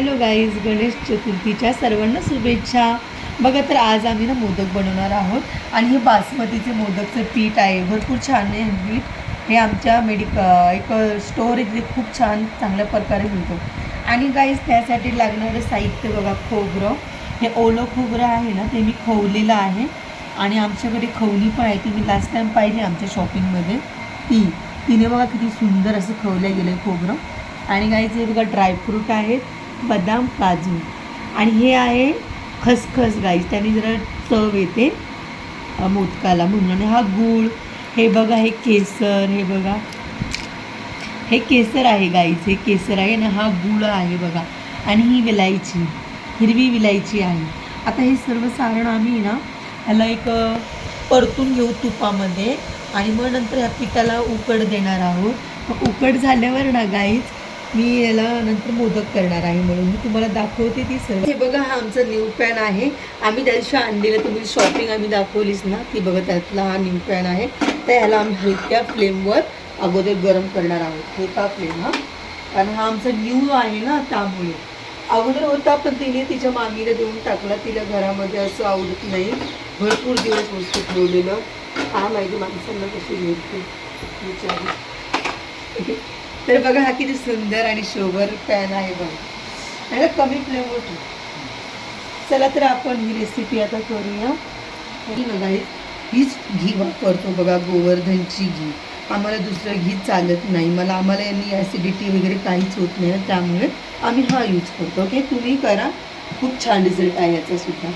Hello guys Ganesh चतुर्थीच्या सर्वांना शुभेच्छा. बघा तर आज आम्ही ना मोदक बनवणार आहोत आणि हे बासमतीचे मोदकचं पीठ आहे. भरपूर छान आहे हे पीठ. हे आमच्या मेडिक एक स्टोअर आहे तिथे खूप छान चांगल्या प्रकारे मिळतो. आणि गाईज त्यासाठी लागणारं साहित्य बघा खोबरं. हे ओलं खोबरं आहे ना ते मी खवलेलं आहे. आणि आमच्याकडे खवली पण आहे ती मी लास्ट टाईम पाहिली आमच्या शॉपिंगमध्ये ती. तिने बघा किती सुंदर असं खवलं गेलं आहे खोबरं. आणि गाईज हे बघा ड्रायफ्रूट आहेत बदाम काजू. आणि हे आहे खसखस गाईस त्याने जरा चव येते. मोदकाला म्हणून. आणि हा गूळ. हे बघा हे केसर. हे बघा. हे केसर आहे गाईज हे केसर आहे आणि हा गुळ आहे बघा. आणि ही विलायची. हिरवी विलायची आहे. आता हे सर्व सारण आम्ही ना ह्याला एक परतून घेऊ तुपामध्ये. आणि मग नंतर ह्या पिठाला उकड देणार आहोत. मग उकड झाल्यावर ना गाईच मी याला नंतर मोदक करणार आहे म्हणून. मी तुम्हाला दाखवते ती सर्व. हे बघा हा आमचा न्यू पॅन आहे. आम्ही त्या दिवशी आणलेलं तुम्ही शॉपिंग आम्ही दाखवलीच ना. ती बघा त्यातला हा न्यू पॅन आहे. तर ह्याला आम्ही हलक्या फ्लेमवर अगोदर गरम करणार आहोत. हलका फ्लेम हा. कारण हा आमचा न्यू आहे ना त्यामुळे. अगोदर होता पण तिने तिच्या मामीला देऊन टाकला. तिला घरामध्ये असं आवडत नाही. भरपूर दिवस वस्तू ठेवलेलं. हा माहिती माणसांना कशी मिळते? विचार. तर बघा हा किती सुंदर आणि शोभर पॅन आहे बघा. आणि कमी फ्लेम होतो चला तर आपण ही रेसिपी आता करूया. ही बघा हीच घी वापरतो बघा गोवर्धनची घी. आम्हाला दुसरं घी चालत नाही. मला आम्हाला यांनी ॲसिडिटी वगैरे काहीच होत नाही ना त्यामुळे आम्ही हा यूज करतो. ओके तुम्ही करा. खूप छान रिझल्ट आहे याचा सुद्धा.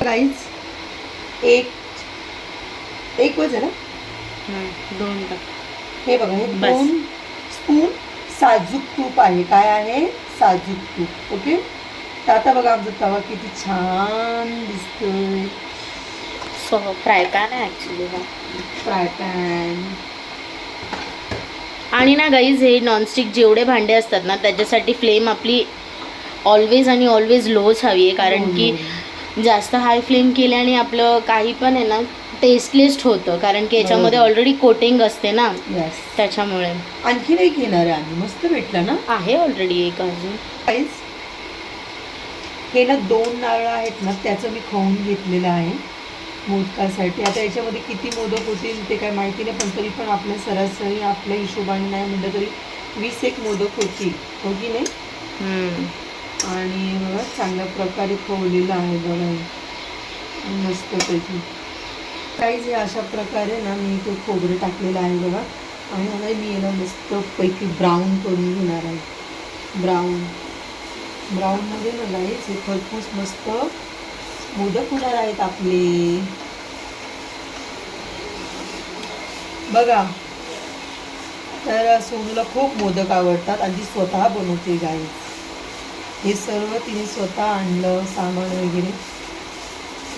प्राईस एक एक वच ना? दोन टाक हे बघा हे. दोन स्पून साजूक तूप आहे. काय आहे? साजूक तूप. ओके? तर आता बघा आमचा तवा किती छान दिसतोय. सो फ्राय पॅन आहे ॲक्च्युली हा. Fry pan. आणि ना गाईज हे नॉनस्टिक जेवढे भांडे असतात ना त्याच्यासाठी फ्लेम आपली ऑलवेज आणि ऑलवेज लोच हवी आहे. कारण की जास्त हाय फ्लेम केल्याने आपलं काही पण आहे ना टेस्टलेस्ट होतं कारण की याच्यामध्ये. ऑलरेडी कोटिंग असते ना. यस त्याच्यामुळे. आणखीन एक घेणार आहे आम्ही मस्त भेटला ना? आहे ऑलरेडी एक अजून. हे ना दोन नारळ आहेत ना त्याचं मी खाऊन घेतलेलं आहे. मोदकासाठी. आता याच्यामध्ये किती मोदक होतील ते काय माहिती नाही पण तरी पण आपल्या सरासरी आपल्या हिशोबाने नाही म्हटलं तरी वीस एक मोदक होतील. हो की नाही? हम्म. आणि बघा चांगल्या प्रकारे खवलेलं आहे बघा. हे. मस्तपैकी. काही जे अशा प्रकारे ना मी ते खोबरं टाकलेलं आहे बघा. आणि मला मी याला मस्तपैकी ब्राऊन करून घेणार आहे. ब्राऊन ब्राऊनमध्ये ना गाईच हे खरपूस मस्त मोदक होणार आहेत आपले. बघा. तर सोनूला खूप मोदक आवडतात आणि ती स्वतः बनवते गाई हे सर्व तिने स्वतः आणलं सामान वगैरे.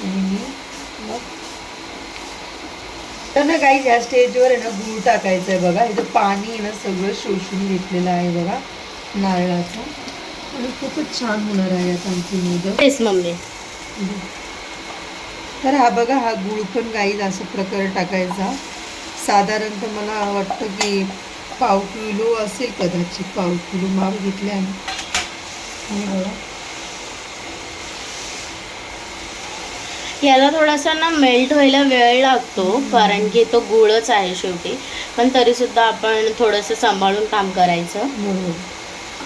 आणि मी मग तर ना काही ह्या स्टेजवर आहे ना गूळ टाकायचं आहे बघा. इथं पाणी आहे ना सगळं शोषून घेतलेलं आहे बघा नारळाचं. आणि खूपच छान होणार आहे आता आमची मोदक. तेच मम्मी. तर हा बघा हा गूळ पण गाईज अशा प्रकारे टाकायचा. साधारणतः मला वाटतं की पाव किलो असेल कदाचित पाव किलो माप घेतले हे बघा. याला थोडासा ना मेल्ट व्हायला वेळ लागतो कारण की तो गुळच आहे शेवटी. पण तरी सुद्धा आपण थोडंसं सांभाळून काम करायचं.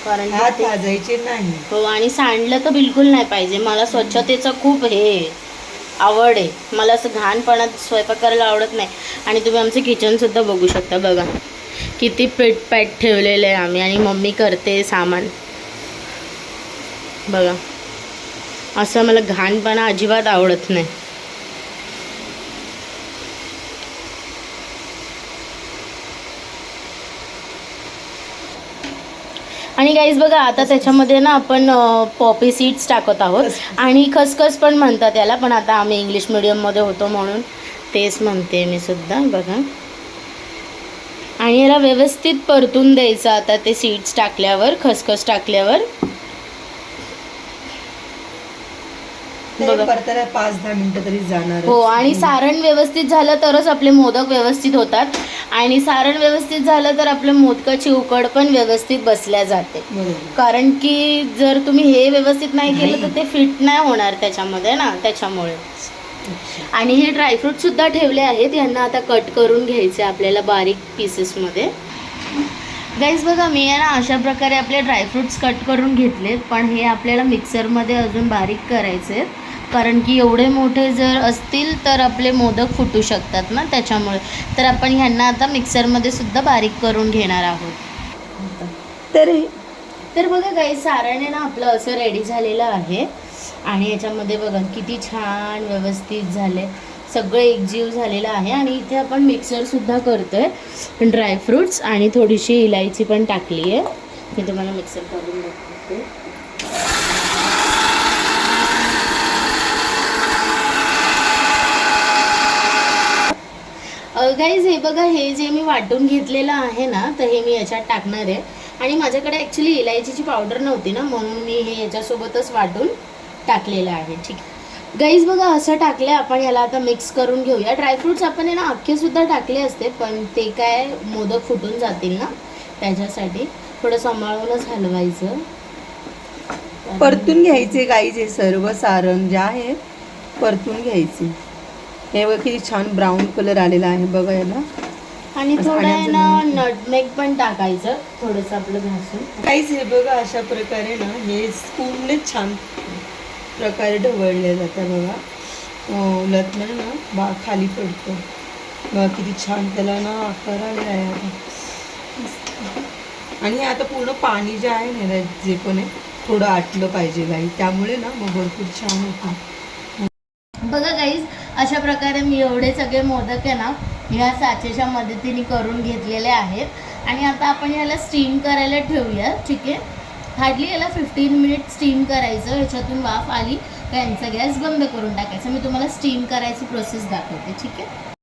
कारण की हात ते- भाजायचे नाही. हो आणि सांडलं तर बिलकुल नाही पाहिजे. मला स्वच्छतेचं खूप हे आहे, आवड आहे. मला असं घाणपणात स्वयंपाक करायला आवडत नाही. आणि तुम्ही आमचं किचनसुद्धा बघू शकता बघा. किती पीठ पॅट ठेवलेलं आहे आम्ही. आणि मम्मी करते सामान. बघा. असं मला घाणपणा अजिबात आवडत नाही. आणि गाईज बघा आता त्याच्यामध्ये ना आपण पॉपी सीड्स टाकत आहोत. आणि खसखस पण म्हणतात याला पण आता आम्ही इंग्लिश मिडियममध्ये होतो म्हणून. तेच म्हणते मी सुद्धा बघा. आणि याला व्यवस्थित परतून द्यायचं आता ते सीड्स टाकल्यावर खसखस टाकल्यावर. बघा. पाच दहा मिनिटं तरी जाणार हो आणि सारण व्यवस्थित झालं तरच आपले मोदक व्यवस्थित होतात. आणि सारण व्यवस्थित झालं तर आपल्या मोदकाची उकड पण व्यवस्थित बसल्या जाते. कारण की जर तुम्ही हे व्यवस्थित नाही केलं तर ते फिट नाही होणार त्याच्यामध्ये ना त्याच्यामुळे. आणि हे ड्रायफ्रूट सुद्धा ठेवले आहेत यांना आता कट करून घ्यायचे आपल्याला बारीक पीसेसमध्ये गाईज बघा मी आहे ना अशा प्रकारे आपले ड्रायफ्रुट्स कट करून घेतलेत पण हे आपल्याला मिक्सरमध्ये अजून बारीक करायचे आहेत कारण की एवढे मोठे जर असतील तर आपले मोदक फुटू शकतात ना त्याच्यामुळे. तर आपण ह्यांना आता मिक्सरमध्ये सुद्धा बारीक करून घेणार आहोत. तर? तर बघा काही सारण आहे ना आपलं असं रेडी झालेलं आहे. आणि याच्यामध्ये बघा किती छान व्यवस्थित झाले. सगळं एकजीव झालेलं आहे. आणि इथे आपण मिक्सरसुद्धा करतोय. ड्रायफ्रुट्स आणि थोडीशी इलायची पण टाकली आहे मी तुम्हाला मिक्सर करून दाखवते. गाईज हे बघा हे जे मी वाटून घेतलेलं आहे ना तर हे मी याच्यात टाकणार आहे. आणि माझ्याकडे ॲक्च्युली इलायचीची पावडर नव्हती ना म्हणून मी हे याच्यासोबतच वाटून टाकलेलं आहे. ठीक. गाईज बघा असं टाकलं आपण याला आता मिक्स करून घेऊया. ड्रायफ्रुट्स आपण आहे ना अख्खेसुद्धा टाकले असते पण ते काय मोदक फुटून जातील ना त्याच्यासाठी थोडं सांभाळूनच हलवायचं. परतून घ्यायचे गाईचे सर्व सारण जे आहे परतून घ्यायचे. हे बघ किती छान ब्राऊन कलर आलेला आहे बघा याला. आणि थोडं आहे आणायचं ना नाही. नटमेग पण टाकायचं थोडंसं आपलं घासून. काहीच हे बघा अशा प्रकारे ना हे स्पूनने छान प्रकारे ढवळले जातं बघा. उलटलं ना बा खाली पडतो. बघा किती छान त्याला ना आकार आलेला आहे आता. आणि हे आता पूर्ण पाणी जे आहे ना जे पण आहे थोडं आटलं पाहिजे गाई त्यामुळे ना मग भरपूर छान होतं. अशा प्रकारे मी एवढे सगळे मोदक आहे ना ह्या साचेच्या मदतीने करून घेतलेले आहेत. आणि आता आपण ह्याला स्टीम करायला ठेवूया ठीक आहे? हार्डली याला फिफ्टीन मिनिट स्टीम करायचं ह्याच्यातून वाफ आली का यांचा गॅस बंद करून टाकायचा. मी तुम्हाला स्टीम करायची प्रोसेस दाखवते ठीक आहे?